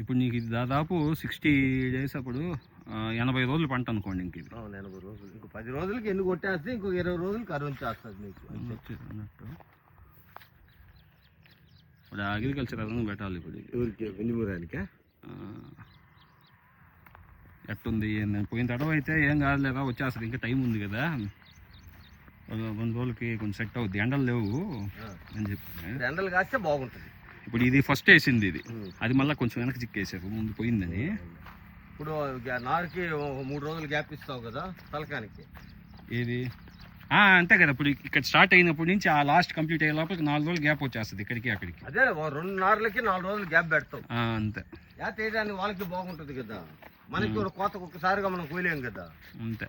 ఇప్పుడు నీకు ఇది దాదాపు సిక్స్టీ డేస్ అప్పుడు ఎనభై రోజులు పంట అనుకోండి ఇంక ఇది. అవును ఎనభై రోజులు. ఇంకో పది రోజులకి ఎన్ని కొట్టేస్తే ఇంకో ఇరవై రోజులకి అరువు చేస్తుంది మీకు అన్నట్టు. ఇప్పుడు అగ్రికల్చర్ అదనం పెట్టాలి ఇప్పుడు ఎవరికి? ఎట్టుంది? పోయిన తడవ అయితే ఏం కాదు లేదా వచ్చేస్తుంది. ఇంకా టైం ఉంది కదా. రెండు రోజులకి కొంచెం సెట్ అవుద్ది. ఎండలు లేవు అని చెప్పి. ఎండలు కాస్తే బాగుంటుంది. ఇప్పుడు ఇది ఫస్ట్ వేసింది ఇది. అది మళ్ళీ కొంచెం వెనక్కి చిక్కేసారు ముందు పోయిందని. ఇప్పుడు నారుకి మూడు రోజులు గ్యాప్ ఇస్తావు కదా తలకానికి. ఏది? ఆ, అంతే కదా. ఇప్పుడు ఇక్కడ స్టార్ట్ అయినప్పటి నుంచి ఆ లాస్ట్ కంప్లీట్ అయ్యే లోపలికి నాలుగు రోజులు గ్యాప్ వచ్చేస్తుంది ఇక్కడికి అక్కడికి. అదే రెండు నారులకి నాలుగు రోజులు గ్యాప్ పెడతావు. ఆ, అంతే. గ్యాప్ వేయడానికి వాళ్ళకి బాగుంటుంది కదా. మనకి కూడా కోత ఒక్కసారిగా మనం కోయలేం కదా. అంతే.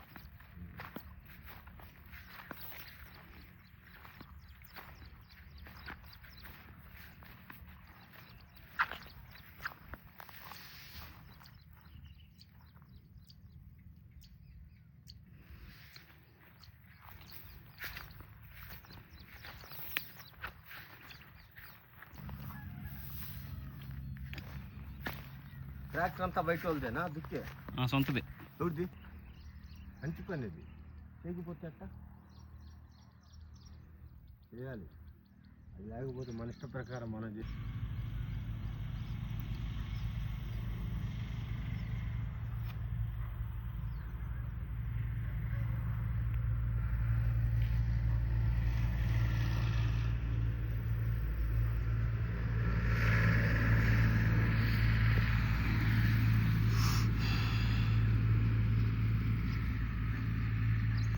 ట్రాక్టర్ అంతా బయట వాళ్ళదేనా? దుక్కే? సొంతది. ఎవరిది? మంచి పని ఇది చేయకపోతే అట్ట చేయాలి. అది లేకపోతే మన ఇష్ట ప్రకారం మనం చే-